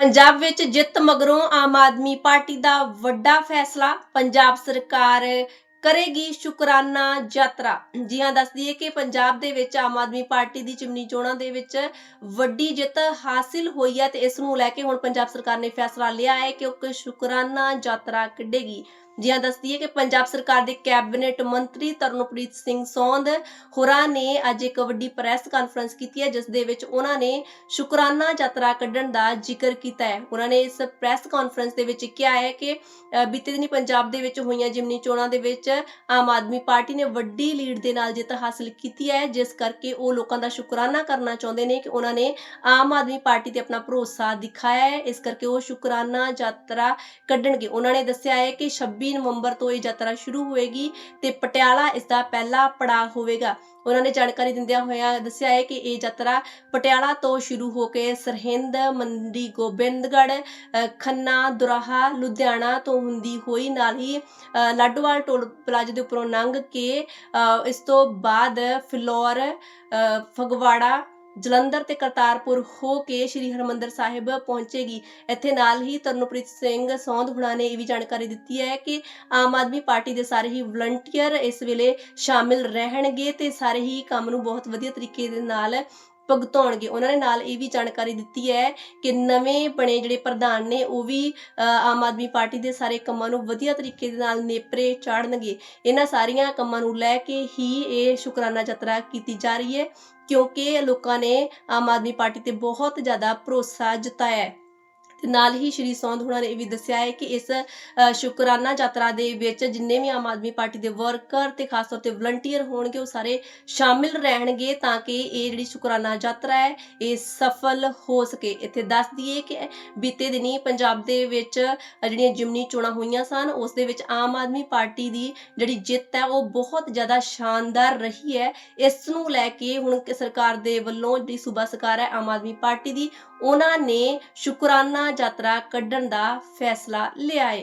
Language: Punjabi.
ਪੰਜਾਬ ਵਿੱਚ ਜਿੱਤ ਮਗਰੋਂ ਆਮ ਆਦਮੀ ਪਾਰਟੀ ਦਾ ਵੱਡਾ ਫੈਸਲਾ, ਪੰਜਾਬ ਸਰਕਾਰ ਕਰੇਗੀ ਸ਼ੁਕਰਾਨਾ ਯਾਤਰਾ। ਜੀ ਹਾਂ ਦੱਸ ਦਈਏ ਕਿ ਪੰਜਾਬ ਦੇ ਵਿੱਚ ਆਮ ਆਦਮੀ ਪਾਰਟੀ ਦੀ ਚਿਮਨੀ ਚੋਣਾਂ ਦੇ ਵਿੱਚ ਵੱਡੀ ਜਿੱਤ ਹਾਸਿਲ ਹੋਈ ਹੈ ਤੇ ਇਸ ਨੂੰ ਲੈ ਕੇ ਹੁਣ ਪੰਜਾਬ ਸਰਕਾਰ ਨੇ ਫੈਸਲਾ ਲਿਆ ਹੈ ਕਿ ਉਹ ਸ਼ੁਕਰਾਨਾ ਯਾਤਰਾ ਕੱਢੇਗੀ। ਜੀ ਦੱਸਦੀ ਹੈ ਕਿ ਪੰਜਾਬ ਸਰਕਾਰ ਦੇ ਕੈਬਨਿਟ ਮੰਤਰੀ ਤਰਨਪ੍ਰੀਤ ਸਿੰਘ ਸੌਂਦ ਹੋਰਾਂ ਨੇ ਅੱਜ ਇੱਕ ਵੱਡੀ ਪ੍ਰੈਸ ਕਾਨਫਰੰਸ ਕੀਤੀ ਹੈ, ਜਿਸ ਦੇ ਵਿੱਚ ਉਹਨਾਂ ਨੇ ਸ਼ੁਕਰਾਨਾ ਯਾਤਰਾ ਕੱਢਣ ਦਾ ਜ਼ਿਕਰ ਕੀਤਾ ਹੈ। ਉਹਨਾਂ ਨੇ ਇਸ ਪ੍ਰੈਸ ਕਾਨਫਰੰਸ ਦੇ ਵਿੱਚ ਕਿਹਾ ਹੈ ਕਿ ਬੀਤੇ ਦਿਨੀ ਪੰਜਾਬ ਦੇ ਵਿੱਚ ਹੋਈਆਂ ਜਿਮਨੀ ਚੋਣਾਂ ਦੇ ਵਿੱਚ ਆਮ ਆਦਮੀ ਪਾਰਟੀ ਨੇ ਵੱਡੀ ਲੀਡ ਦੇ ਨਾਲ ਜਿੱਤ ਹਾਸਲ ਕੀਤੀ ਹੈ, ਜਿਸ ਕਰਕੇ ਉਹ ਲੋਕਾਂ ਦਾ ਸ਼ੁਕਰਾਨਾ ਕਰਨਾ ਚਾਹੁੰਦੇ ਨੇ ਕਿ ਉਹਨਾਂ ਨੇ ਆਮ ਆਦਮੀ ਪਾਰਟੀ ਤੇ ਆਪਣਾ ਭਰੋਸਾ ਦਿਖਾਇਆ ਹੈ। ਇਸ ਕਰਕੇ ਉਹ ਸ਼ੁਕਰਾਨਾ ਯਾਤਰਾ ਕੱਢਣਗੇ। ਉਹਨਾਂ ਨੇ ਦੱਸਿਆ ਹੈ ਕਿ 26 ਨਵੰਬਰ ਤੋਂ ਇਹ ਯਾਤਰਾ ਸ਼ੁਰੂ ਹੋਏਗੀ ਤੇ ਪਟਿਆਲਾ ਇਸ ਦਾ ਪਹਿਲਾ ਪੜਾਅ ਹੋਵੇਗਾ। ਉਹਨਾਂ ਨੇ ਜਾਣਕਾਰੀ ਦਿੰਦਿਆਂ ਹੋਇਆਂ ਦੱਸਿਆ ਹੈ ਕਿ ਇਹ ਯਾਤਰਾ ਪਟਿਆਲਾ ਤੋਂ ਸ਼ੁਰੂ ਹੋ ਕੇ ਸਰਹਿੰਦ ਮੰਡੀ ਗੋਬਿੰਦਗੜ ਅ, ਖੰਨਾ ਦੁਰਾਹਾ ਲੁਧਿਆਣਾ ਤੋਂ ਹੁੰਦੀ ਹੋਈ ਨਾਲ ਹੀ ਲਾਡੋਵਾਲ ਟੋਲ ਪਲਾਜੇ ਦੇ ਉੱਪਰੋਂ ਲੰਘ ਕੇ ਅ, ਇਸ ਤੋਂ ਬਾਅਦ ਫਿਲੌਰ ਫਗਵਾੜਾ ਜਲੰਧਰ ਤੇ ਕਰਤਾਰਪੁਰ ਹੋ ਕੇ ਸ੍ਰੀ ਹਰਮੰਦਰ ਸਾਹਿਬ ਪਹੁੰਚੇਗੀ। ਇੱਥੇ ਨਾਲ ਹੀ ਤਰਨਪ੍ਰੀਤ ਸਿੰਘ ਸੌਂਧ ਹੁਣਾਂ ਨੇ ਇਹ ਵੀ ਜਾਣਕਾਰੀ ਦਿੱਤੀ ਹੈ ਕਿ ਆਮ ਆਦਮੀ ਪਾਰਟੀ ਦੇ ਸਾਰੇ ਹੀ ਵਲੰਟੀਅਰ ਇਸ ਵੇਲੇ ਸ਼ਾਮਿਲ ਰਹਿਣਗੇ ਤੇ ਸਾਰੇ ਹੀ ਕੰਮ ਨੂੰ ਬਹੁਤ ਵਧੀਆ ਤਰੀਕੇ ਦੇ ਨਾਲ ਭੁਗਤਾਉਣਗੇ। ਉਹਨਾਂ ਨੇ ਨਾਲ ਇਹ ਵੀ ਜਾਣਕਾਰੀ ਦਿੱਤੀ ਹੈ ਕਿ ਨਵੇਂ ਬਣੇ ਜਿਹੜੇ ਪ੍ਰਧਾਨ ਨੇ ਉਹ ਵੀ ਅ, ਆਮ ਆਦਮੀ ਪਾਰਟੀ ਦੇ ਸਾਰੇ ਕੰਮਾਂ ਨੂੰ ਵਧੀਆ ਤਰੀਕੇ ਦੇ ਨਾਲ ਨੇਪਰੇ ਚਾੜਨਗੇ। ਇਹਨਾਂ ਸਾਰੀਆਂ ਕੰਮਾਂ ਨੂੰ ਲੈ ਕੇ ਹੀ ਇਹ ਸ਼ੁਕਰਾਨਾ ਯਾਤਰਾ ਕੀਤੀ ਜਾ ਰਹੀ ਹੈ ਕਿਉਂਕਿ ਲੋਕਾਂ ਨੇ ਆਮ ਆਦਮੀ ਪਾਰਟੀ ਤੇ ਬਹੁਤ ਜ਼ਿਆਦਾ ਭਰੋਸਾ ਜਤਾਇਆ ਹੈ। ਤੇ ਨਾਲ ਹੀ ਸ਼੍ਰੀ ਸੌਂਦ ਹੁਣਾਂ ਨੇ ਇਹ ਵੀ ਦੱਸਿਆ ਹੈ ਕਿ ਇਸ ਸ਼ੁਕਰਾਨਾ ਯਾਤਰਾ ਦੇ ਵਿੱਚ ਜਿੰਨੇ ਵੀ ਆਮ ਆਦਮੀ ਪਾਰਟੀ ਦੇ ਵਰਕਰ ਤੇ ਖਾਸ ਤੌਰ ਤੇ ਵਲੰਟੀਅਰ ਹੋਣਗੇ, ਉਹ ਸਾਰੇ ਸ਼ਾਮਿਲ ਰਹਿਣਗੇ ਤਾਂ ਕਿ ਇਹ ਜਿਹੜੀ ਸ਼ੁਕਰਾਨਾ ਯਾਤਰਾ ਹੈ, ਇਹ ਸਫਲ ਹੋ ਸਕੇ। ਇੱਥੇ ਦੱਸ ਦਈਏ ਕਿ ਬੀਤੇ ਦਿਨੀ ਪੰਜਾਬ ਦੇ ਵਿੱਚ ਜਿਹੜੀਆਂ ਜਿਮਨੀ ਚੋਣਾਂ ਹੋਈਆਂ ਸਨ, ਉਸ ਦੇ ਵਿੱਚ ਆਮ ਆਦਮੀ ਪਾਰਟੀ ਦੀ ਜਿਹੜੀ ਜਿੱਤ ਹੈ, ਉਹ ਬਹੁਤ ਜ਼ਿਆਦਾ ਸ਼ਾਨਦਾਰ ਰਹੀ ਹੈ। ਇਸ ਨੂੰ ਲੈ ਕੇ ਹੁਣ ਸਰਕਾਰ ਦੇ ਵੱਲੋਂ ਜਿਹੜੀ ਸੂਬਾ ਸਰਕਾਰ ਹੈ, ਆਮ ਆਦਮੀ ਪਾਰਟੀ ਦੀ, ਉਹਨਾਂ ਨੇ ਸ਼ੁਕਰਾਨਾ ਯਾਤਰਾ ਕੱਢਣ ਦਾ ਫੈਸਲਾ ਲਿਆ ਏ